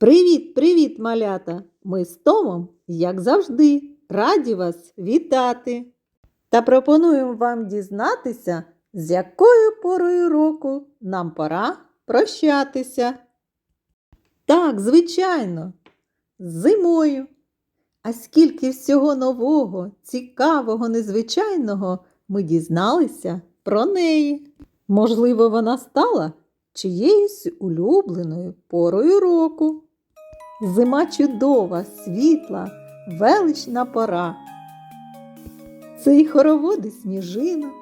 Привіт, привіт, малята! Ми з Томом, як завжди, раді вас вітати. Та пропонуємо вам дізнатися, з якою порою року нам пора прощатися. Так, звичайно, зимою. А скільки всього нового, цікавого, незвичайного ми дізналися про неї. Можливо, вона стала чиєюсь улюбленою порою року. Зима чудова, світла, велична пора. Це й хороводи сніжинок,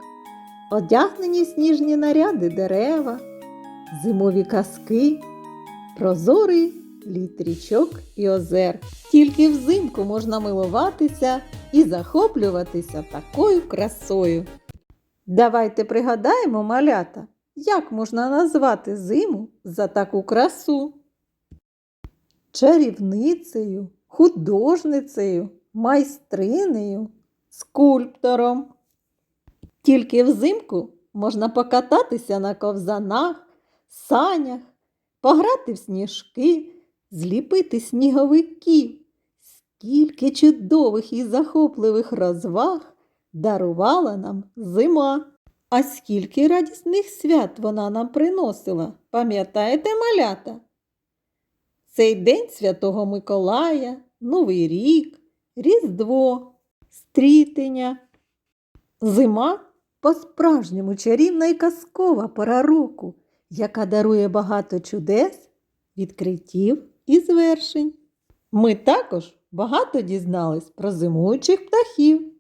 одягнені сніжні наряди дерева, зимові казки, прозорий літ річок і озер. Тільки взимку можна милуватися і захоплюватися такою красою. Давайте пригадаємо, малята, як можна назвати зиму за таку красу? Чарівницею, художницею, майстринею, скульптором. Тільки взимку можна покататися на ковзанах, санях, пограти в сніжки, зліпити сніговиків. Скільки чудових і захопливих розваг дарувала нам зима. А скільки радісних свят вона нам приносила, пам'ятаєте, малята? Цей день Святого Миколая, Новий рік, Різдво, Стрітення. Зима по-справжньому чарівна і казкова пора року, яка дарує багато чудес, відкриттів і звершень. Ми також багато дізнались про зимуючих птахів.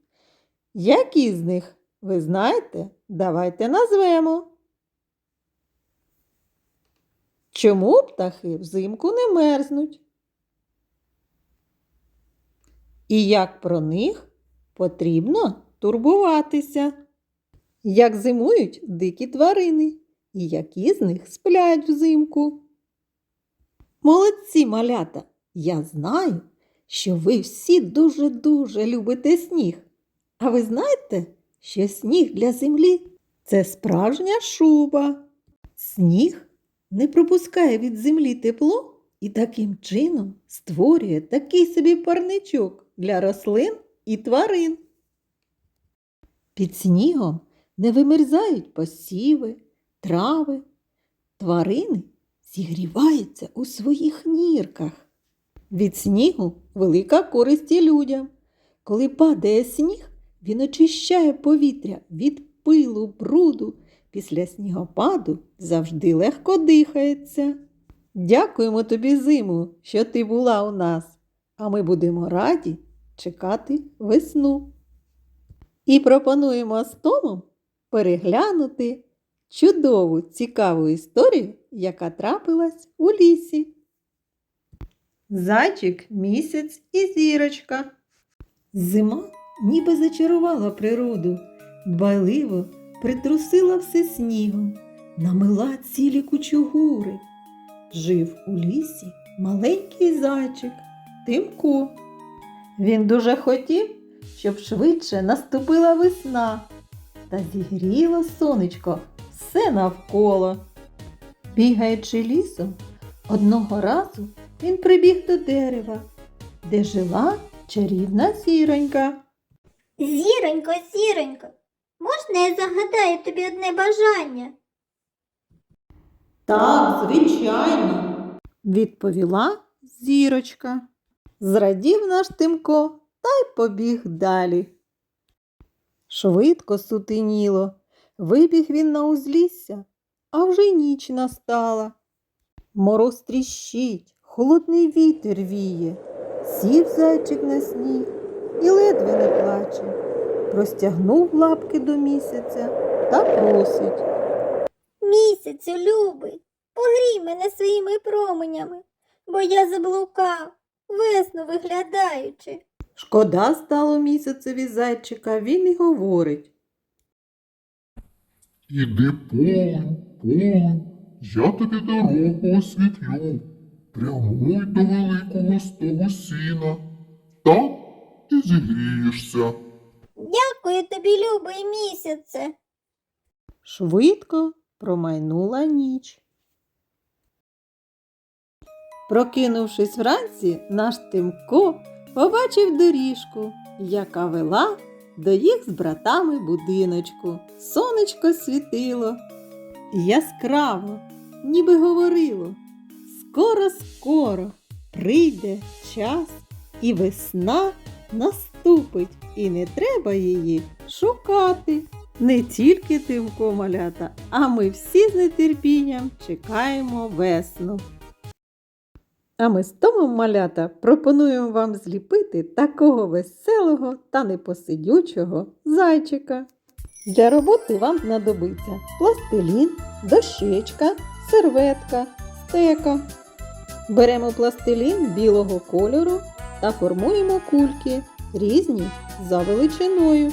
Які з них ви знаєте? Давайте назвемо. Чому птахи взимку не мерзнуть? І як про них потрібно турбуватися? Як зимують дикі тварини, і які з них сплять взимку? Молодці малята! Я знаю, що ви всі дуже-дуже любите сніг. А ви знаєте, що сніг для землі це справжня шуба. Сніг не пропускає від землі тепло і таким чином створює такий собі парничок для рослин і тварин. Під снігом не вимерзають посіви, трави, тварини зігріваються у своїх нірках. Від снігу велика користь і людям. Коли падає сніг, він очищає повітря від пилу, бруду. Після снігопаду завжди легко дихається. Дякуємо тобі, зиму, що ти була у нас, а ми будемо раді чекати весну. І пропонуємо з Томом переглянути чудову цікаву історію, яка трапилась у лісі. Зайчик, місяць і зірочка. Зима ніби зачарувала природу, дбайливо притрусила все снігом, намила цілі кучугури. Жив у лісі маленький зайчик Тимко. Він дуже хотів, щоб швидше наступила весна та зігріло сонечко все навколо. Бігаючи лісом, одного разу він прибіг до дерева, де жила чарівна зіронька. Зіронько, зіронько, можна я загадаю тобі одне бажання? Так, звичайно, відповіла зірочка. Зрадів наш Тимко та й побіг далі. Швидко сутеніло, вибіг він на узлісся, а вже й ніч настала. Мороз тріщить, холодний вітер віє, сів зайчик на сніг і ледве не плаче. Простягнув лапки до місяця та просить. Місяцю, любий, погрій мене своїми променями, бо я заблукав, весну виглядаючи. Шкода стало місяцеві зайчика, він і говорить. Іди полем, полем, я тобі дорогу освітлю. Прямуй до великого стогу сіна. Там і зігрієшся. Дякую тобі, любий місяце. Швидко промайнула ніч. Прокинувшись вранці, наш Тимко побачив доріжку, яка вела до їх з братами будиночку. Сонечко світило яскраво, ніби говорило. Скоро, скоро прийде час, і весна наступить, і не треба її шукати. Не тільки Тимко малята, а ми всі з нетерпінням чекаємо весну. А ми з Томом малята пропонуємо вам зліпити такого веселого та непосидючого зайчика. Для роботи вам знадобиться пластилін, дощечка, серветка, стека. Беремо пластилін білого кольору та формуємо кульки різні за величиною.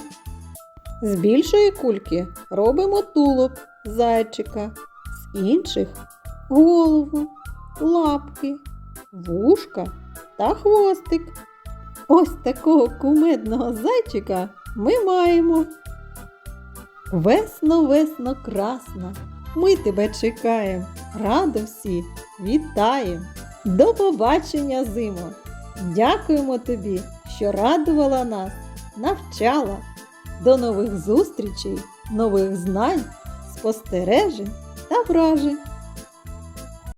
З більшої кульки робимо тулуб зайчика, з інших голову, лапки, вушка та хвостик. Ось такого кумедного зайчика ми маємо. Весно, весно, красна, ми тебе чекаємо, радо всі вітаємо. До побачення, зимо! Дякуємо тобі, що радувала нас, навчала. До нових зустрічей, нових знань, спостережень та вражень.